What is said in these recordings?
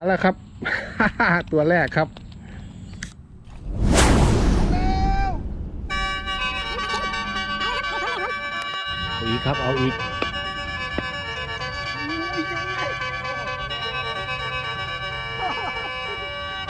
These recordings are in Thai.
เอาละครับ ตัวแรกครับเอาอีกครับเอาอีก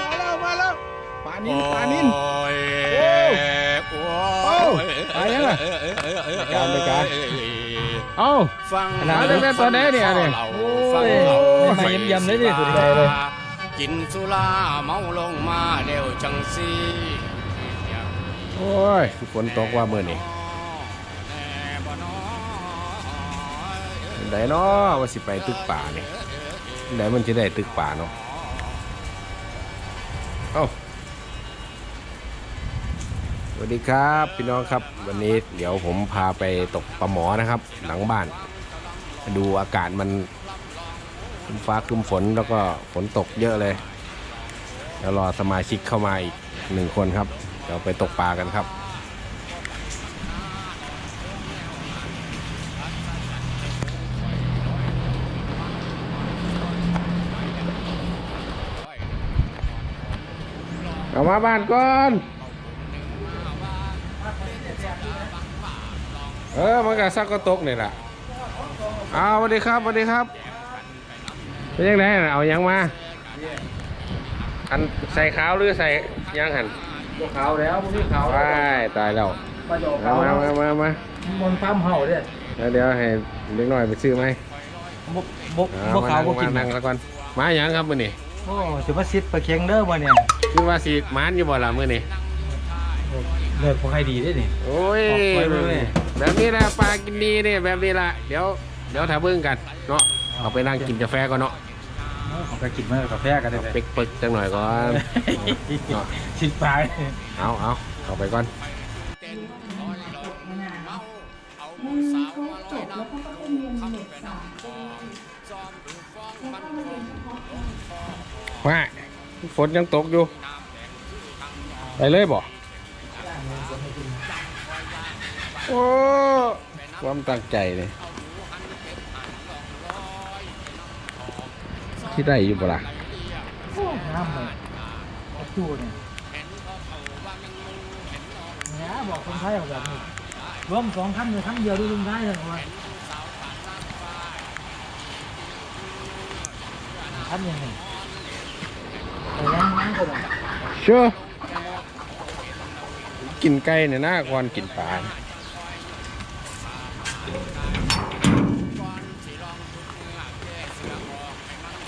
มาแล้วมาแล้วปลานินปลานินโอ้ยโอ้โอ้ไปยังล่ะการไปการ เอาฟังขนาดนั้นเป็นตอนไหนเนี่ยเนี่ยฟังโอ้ฟังยเรามาเยี่ยมๆเลยดิสุดใจเลย กินสุราเมาลงมาเร็วจังสิโอ้ยฝนตกว่ามื่อนี้ไหนเนาะว่าสิไปตึกป่านี่ไหนมันจะได้ตึกป่าเนาะเอ้า สวัสดีครับพี่น้องครับ วันนี้เดี๋ยวผมพาไปตกปลาหมอนะครับ หลังบ้าน ดูอากาศมันคึมฟ้าคึมฝนแล้วก็ฝนตกเยอะเลยแล้วรอสมาชิกเข้ามาอีกหนึ่งคนครับเดี๋ยวไปตกปลากันครับเอามาบ้านก่อน เออมันก็ซักก็ตกนี่แหละเอาสวัสดีครับสวัสดีครับเป็นยังไงน่ะเอายังมาอันใส่ขาวหรือใส่ยังหันขาวแล้วพวกนี้ขาวว้ายตายแล้วปลาโยกมาขาวมามามามาบนปั๊มเห่าเนี่ยแล้วเดี๋ยวให้เล็กน้อยไปซื้อไหมบกบกอ่บกขาวบมากกินนั่งแล้วก่อนมาหยังครับมื้อนี้โอ้ถือว่าซิดปลาเค็งเด้อมาเนี่ยคือว่าสิมานอยู่บ่ล่ะมื้อนี้เลือดพวกให้ดีด้วยนี่โอ้ยออกไปเลย แบบนี้แหละปลากินดีเนี่ยแบบนี้ละเดี๋ยวเดี๋ยวถ้าเบิ่งกันเนาะเอาไปนั่งกินกาแฟก่อนเนาะของก็กินมากาแฟกันได้เลยเป๊กเป๊กจังหน่อยก่อนเนาะชิดปลายเอาเอาเอาไปก่อนอืมเขาจบแล้วเขาก็ไปเรียนเด็กสามคนแล้วก็มาเรียนเฉพาะกลุ่มว่าฝนยังตกอยู่ ไปเลยบ่ โอ้ความตั้งใจเลยที่ได้อยู่บ่ล่ะโอ้น้ำเลยเอาจูเนี่ยเนี่ยบอกคนไทยเอาแบบนี้รวมสองคันเลยคันเดียวด้วยลุงได้เลยว่าคันยังไงไปยังนั่งก็ได้เชื่อกินไก่เนี่ยนะก่อนกินปลา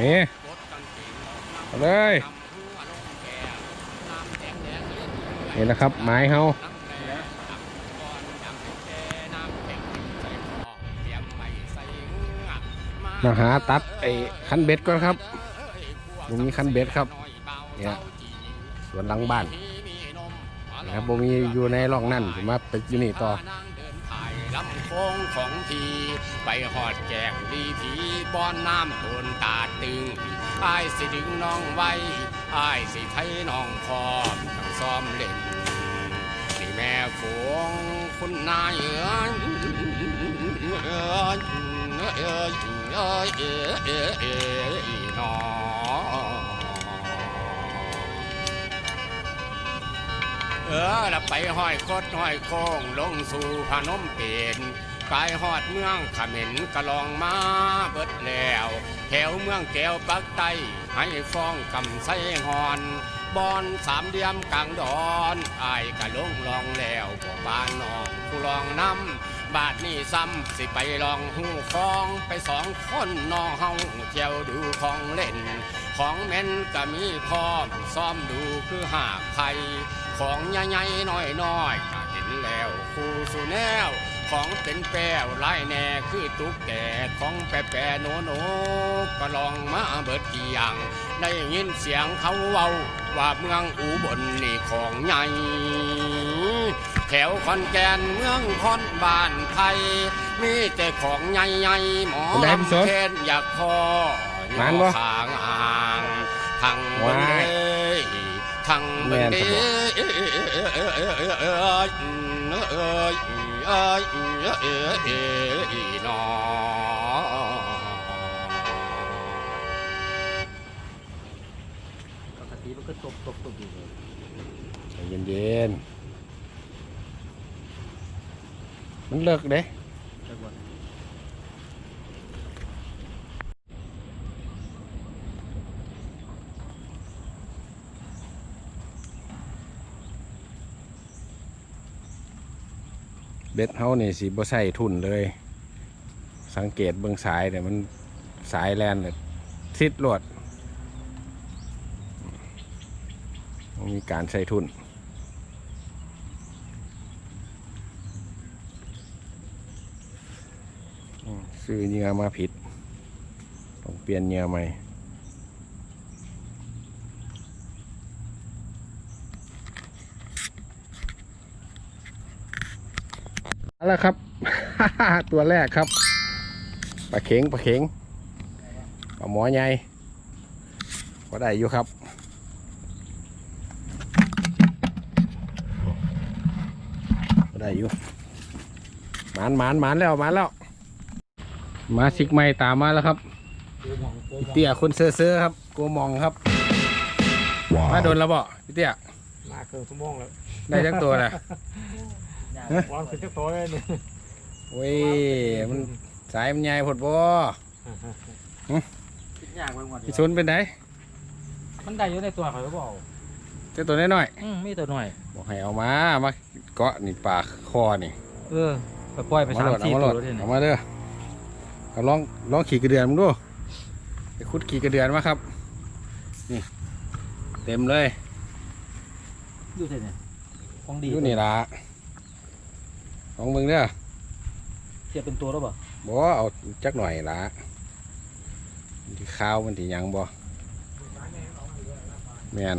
นี่เอาเลยนี่นะครับ ไม้เฮามาหาตัดไอ้คันเบ็ดก่อนครับผมมีคันเบ็ดครับเนี่ยสวนหลังบ้านนะครับผมมีอยู่ในร่องนั่นผมมาไปอยู่นี่ต่อ ลำโพงของทีไปหอดแกงดีผีบอนน้ำโดนตาตึงอายสิดึงน้องไว้อายสิไทยน้องพร้อมทั้งซ้อมเล่นนี่แม่ฝงคุณนายเอ๋ยเอ๋ยเอ๋ยเอ๋ยเอ๋ยเอ๋ยเอ๋ย เออแล้วไปห้อยโคดห้อยโค้งลงสู่พนมเปนกายหอดเมืองขมินกะลองมาเบิดแล้ว แถวเมืองแก้วปักไตให้ฟ้องกำไสหอนบอนสามเหลี่ยมกลางดอนอายกะลงลองแล้วบ่บานนองผู้ลองน้ำ บาทนี่ซ้ำสิไปลองหูคองไปสองคนน้องเฮาเที่ยวดูของเล่น ของเม่นก็มีพร้อมซ้อมดูคือหากไทยของใหญ่ๆน้อยๆก็เห็นแล้วคู่สูแนว ของเป็นแป้วลายแน่คือตุ๊กแกของแปรแปรโนโนก็ลองมาเบิดกี่อย่างได้ยินเสียงเขาเว้าว่าเมืองอูบลนี่ของใหญ่ แถวขอนแก่นเมืองคอนบ้านไทย มีแต่ของใหญ่ๆหมอเป็นไงพี่สนลำเทนอยากพอมานบ่ทางอ่างทางบนว้าเลยยทางบนแม่นเดครับผมเอ้ยเอ้ยเอ้ยเอ้ยเอ้ยเอ้ยนอเตีมันก็ตบตบตบอยู่เลยใจเย็นๆ มันเลิกเด้เบ็ดเฮานี่สิบ่ใส่ทุนเลย สังเกตเบื้องสายเนี่ยมันสายแลนเลยทิศลวดมีการใส่ทุน อืม ซื้อเหงื่อมาผิด ต้องเปลี่ยนเหงื่อใหม่เอาละครับ ตัวแรกครับปลาเข็งปลาเข็งปลาหมอใหญ่ก็ได้อยู่ครับก็ได้อยู่หมานหมานหมานแล้วหมานแล้ว มาสิกไม่ตามมาแล้วครับตัวมองตัวมองเตี้ยคนเซ่อเซ่อๆครับโกมองครับ มาโดนแล้วบ่พี่เตี้ยมาเกินชั่วโมงแล้วได้จักตัวแหละฮะวางเสร็จจะโตเลยเนี่ยโอ้ยมันสายมันใหญ่ผดบ่ยากไปหมดพี่ชนเป็นไดมันได้อยู่ในตัวเขาหรือเปล่าเจ้าตัวน้อยอืมมีตัวหน่อยๆบอกให้เอามามาเกาะนี่ปากคอนี่ เออไปปล่อยไปเอาสามมาโหลดสี่เอามาโหลตัวดแล้วเนี่ยเอามาเด้อ เอาลองลองขี่กระเดือนมึงดูไปขุดขี่กระเดือนมาครับ นี่เต็มเลยอยู่ที่เนี่ยของดีอยู่นี่ละลองมึงเด้อเทียบเป็นตัวแล้วเปล่าบ่เอาจักหน่อยละมันที่ข้าวมันที่หยังบ่แม่น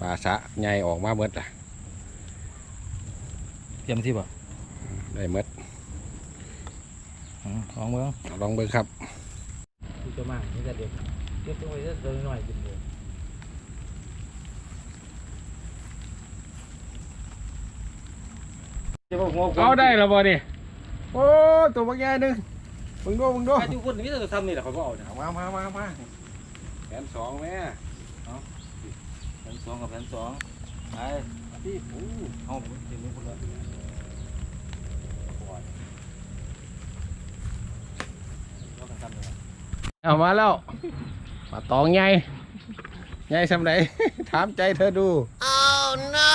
ปลาสะใหญ่ออกมาเมดล่ะเทียมที่เปล่าได้เมด อืมของเมืองเอาลองเบิ่งครับดูจะมากนี่แต่เด็กเทียบตัวไว้ตัวหน่อยกินเลยจะบอกหัวเอาได้แล้วบ่นี่โอ้ตัวบักใหญ่หนึงมึงดูมึงดูใครทุกคนนี่จะทำนี่แหละเขาก็เอาเนี่ยเอามามามามาแขนสองแม่แผนสองกับแผนสองไปที่โอ้เอาถึงมือคนละ เอามาแล้วปลาตองใหญ่ใหญ่สำไหนถามใจเธอดู oh no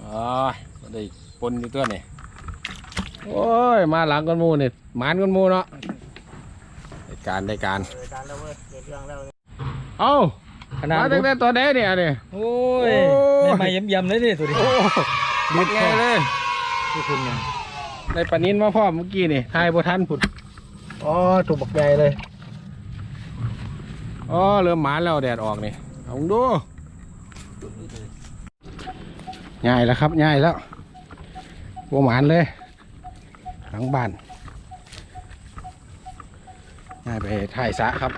อ๋อได้ปนอยู่ตัวนี่โอ้ย มาหลังกันหมูนี่หมานกันหมูเนาะได้การได้การการแล้วเว้ยเกิดเรื่องแล้วเอ้าขนาดมาตั้งแต่ตัวเด้เนี่ยนี่โอ้ยโอ้ยไม่ยำยำเลยนี่ตัวนี้โอ้ดิดไงเลยทุกคนเนี่ย ได้ปลานินมาพร้อมเมื่อกี้นี่ทายบ่ทันผุดอ๋อถูกบักใหญ่เลยอ๋อเริ่มหมานแล้วแดดออกนี่เอาดูง่ายแล้วครับง่ายแล้วบัวหมานเลยหลังบ้านง่ายไปถ่ายสระครับ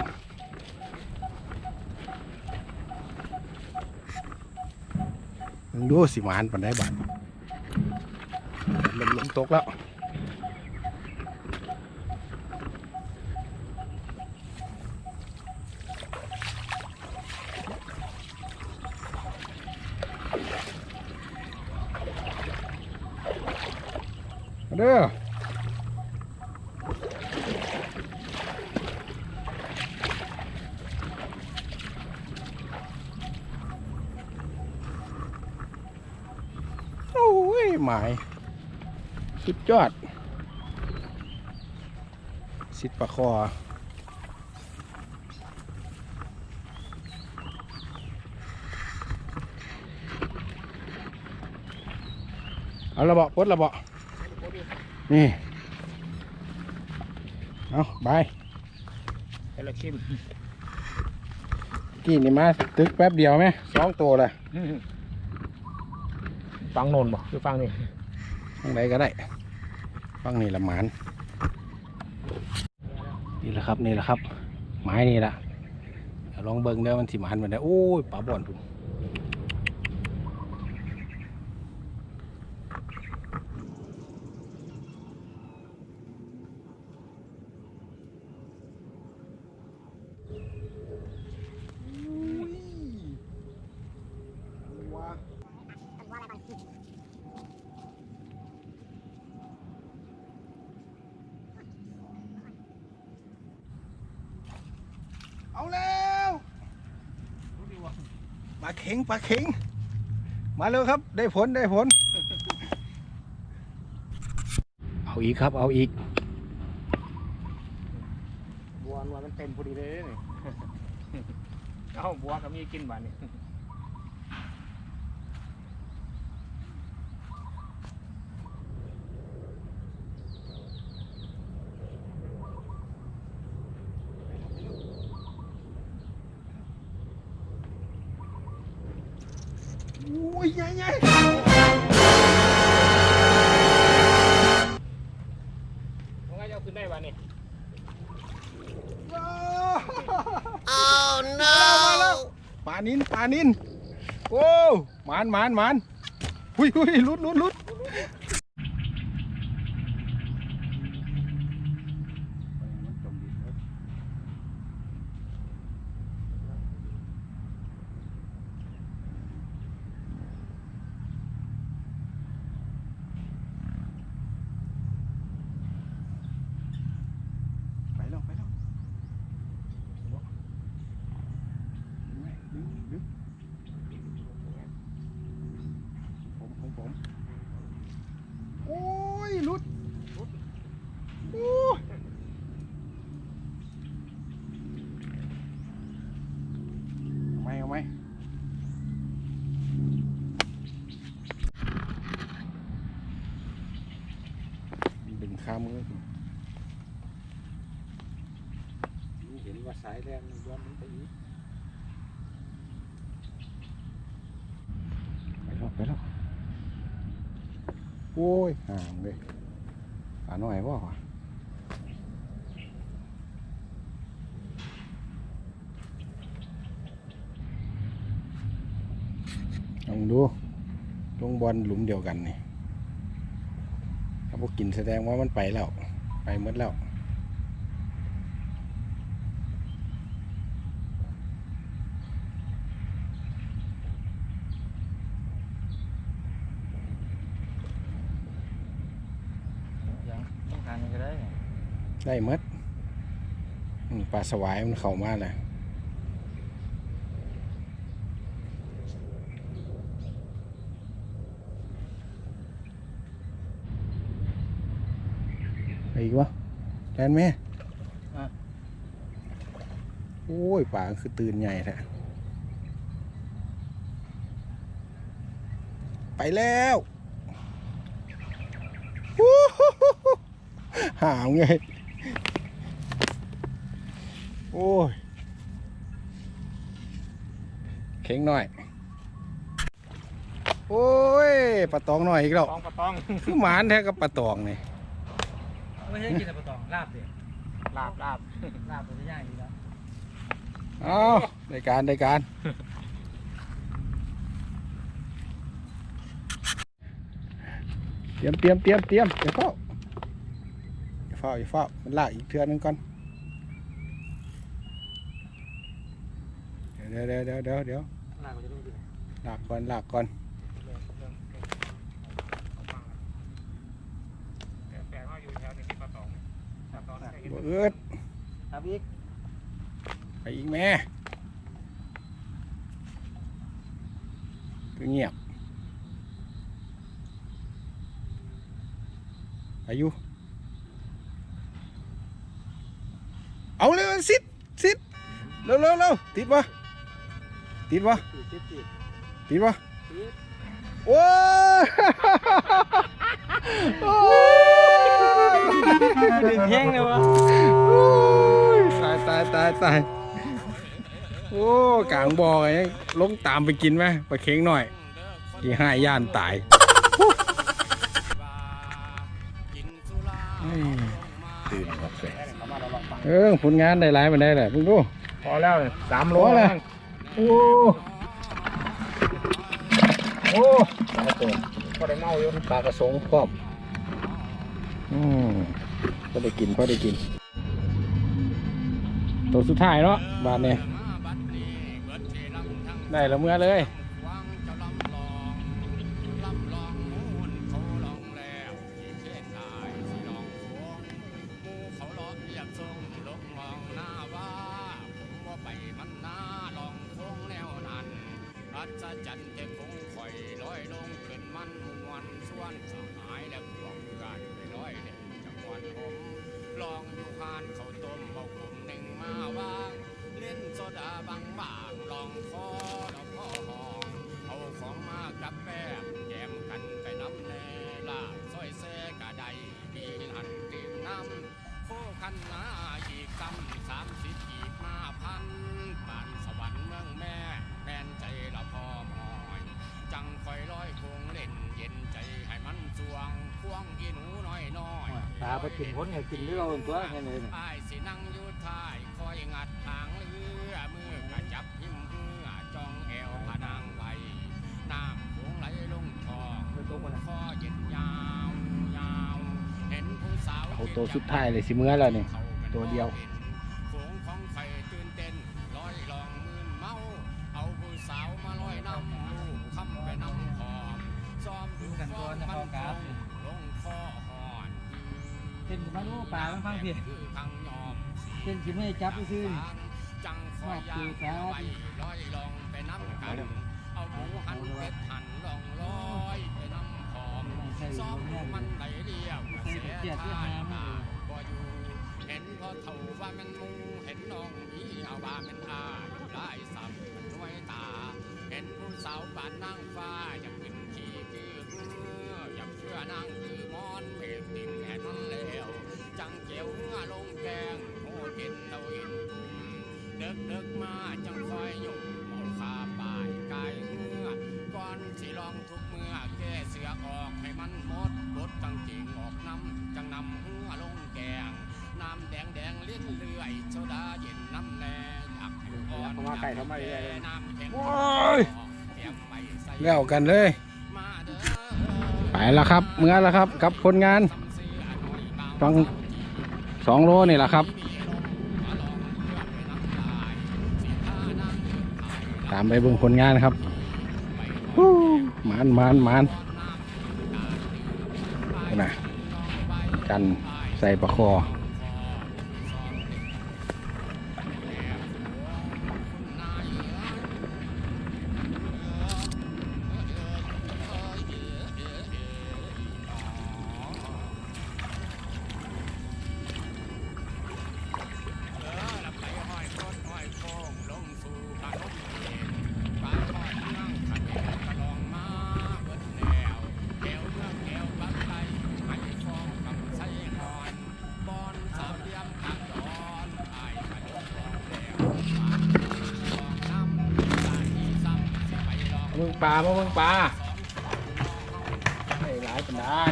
มึงดูสิหมานปันได้บ้านลมลมตกแล้ว เด้อโอ้ยหมาย สุดยอด สิทธิ์ประคอเอาระเบาปดระเบา นี่ เอาบายไอ้ละเข้มกี่นี่มาตึกแป๊บเดียวไหมสองตัวเลยฟังโนนบ่คือฟังนี่ฟังใดก็ได้ฟังนี่ละหมานนี่แหละครับนี่แหละครับ ไม้นี่แหละเดี๋ยวลองเบิ้งเด้อมันสิหมานมันได้โอ้ยปลาบ่อนพุ่น เอาแล้วปลาเข็งปลาเข็ง มาเร็วครับ ได้ผลได้ผล เอาอีกครับ เอาอีกบัวนัวมันเต็มพอดีเลยนี่เอ้าบัวก็มีกินบ้านนี่ ยใหญ่ใหญ่ว่าไงจะเอาขึ้นได้บ้านนี่ oh no ปลานินปลานินโอ้หมานหมานหมานหุยหุยลุดลุดลุดไปแล้วไปแล้วดึงดึงผมผมผมโอ้ยลุดลุดโอ้ยเอาไหมเอาไหมดึงข้ามมือ เห็น ว่าสายแรงมันย้อนมันไปอีกไปแล้วไปแล้วโอ้ยห่างเลยปลาหน่อยว่าวะลองดูลงบอลหลุมเดียวกันนี่ถ้าพวกกินแสดงว่ามันไปแล้ว ไปหมดแล้ว ยังต้องทานมันก็ได้ ได้หมดอืมปลาสวายมันเข้ามาแล้วไปอีกวะแลนแม่โอ้ยป่าคือตื่นใหญ่แท้ไปแล้ววู้ฮู้ฮู้ฮู้หามไง โอ้ยเข็งหน่อย โอ้ยปลาตองหน่อยอีกแล้วตองปลาตองคือหมานแท้กับปลาตองนี่ไม่ใช่กินแต่ปลาตองลาบดิลาบลาบลาบตัวย่างดีแล้วเอาได้การได้การเตรียมเตรียมเตรียมเตรียมเดี๋ยวเฝ้าอย่าเฝ้าอย่าเฝ้ามันลากอีกเทือนึงก่อน เดี๋ยวเดี๋ยวเดี๋ยวเดี๋ยวเดี๋ยวลาบก็จะต้องกินลากก่อนลากก่อนแปลว่าอยู่แถวนี้ปลาตองปลาตองใช่กินบ่เอิดครับอีกไปอีกแม่คือเงียบอายุเอาเลยสิดสิดเร็วเร็วเร็วติดปะ ติดปะติดติดติดติดปะติดโอ้ยโอ้ยดึงแห้งเลยวะโอ้ยตายตายตายตายโอ้กลางบ่อไงลงตามไปกินไหมไปเค้งหน่อยที่ห้าย่านตายกินสุราเฮ้ยตื่นครับเสร็จเขามาระวังปากเออผลงานได้หลายมันได้แหละเพิ่งดูพอแล้วสามโลพอแล้ว โอ้ โอ้ปลาตัวพอได้เมาอยู่ปลากระสงพร้อมอืมพอได้กินพอได้กิน ตัวสุดท้ายเนาะบาทเนี่ยมาบัดนี้เบิดที่ลำทั้งได้แล้วเมื่อเลยาไปกินพ้นไงกินที่เราตัวแค่นี้นี่ยอ้ายสินั่งอยู่ท้ายคอยงัดทางเรือมือกระจับหิมเรือจ้องแอวพนังไว้น้ำโขงไหลลงคลองคอเย็นยาวยาวเห็นผู้สาวเอาตัวสุดท้ายเลยสิเมื่อแล้วเนี่ยตัวเดียว ปลามันฟังผิดคือทางยอมเป็นสิไม่จับไปซื้อจังคอยยางแก้วไปลอยลองไปน้ำกันเอาหมูหันเป็ดหันลองลอยไปน้ำหอมซ้อมดูมันไหลเรียวเสียท่ามาบ่อยู่เห็นพอเท่าว่ามันมูเห็นน้องนี้เอาว่ามันอาอยู่ได้ซ้ำมันช่วยตา เห็นผู้สาวบ้านนางฟ้าอยากเป็นขี้คือเมื่ออยากเชื่อนางคือมอนเพกติ่งแห่นั้นแล้ว จังเจียวเมื่อลงแกงโอ้เห็นเราเห็นเดึกเดึกๆมาจังคอยหยกเมาคาป่ายกายเมื่อก่อนสิลองทุกเมื่อแก้เสือออกให้มันหมดบดจังจิงออกน้ำจังนำหัวลงแกงน้ำแดงแดงๆเลิ้นเลื่อยโซดาเย็นน้ำแน่อยากอยู่อ่อนน้ำแข็งเตรียมไปใส่แล้วกันเลยมาเด้อไปแล้วครับ เมื่อแล้วครับกับคนงานฟัง สองโลนี่แหละครับ ตามไปเบิ่งผลงานครับฮู้หมานหมานหมานนี่นะกันใส่ประคอเอ ปลามามึงปลาสองให้หลายเป็นได้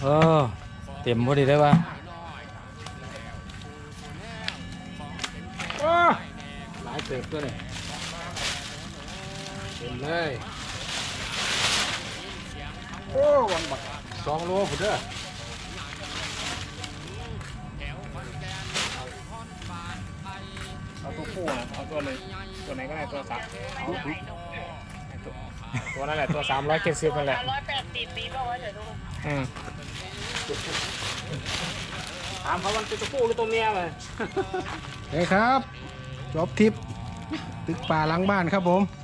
เออเต็มพอดีได้ป่ะโอ้หลายเติบตัวนี่เต็มเลยโอ้วันบักสองโลผุดเด้อ คู่อะเอาตัวเลยตัวไหนก็ได้ตัวสักตัวนั่นแหละตัวสามร้อยเจ็ดสิบนั่นแหละร้อยแปดสิบปีบอกว่าเดี๋ยวดูอืมถามเขามันเป็นตัวผู้หรือตัวเมียเลยเฮ้ยครับจบทริปตึกป่าหลังบ้านครับผมอืมสองร้อย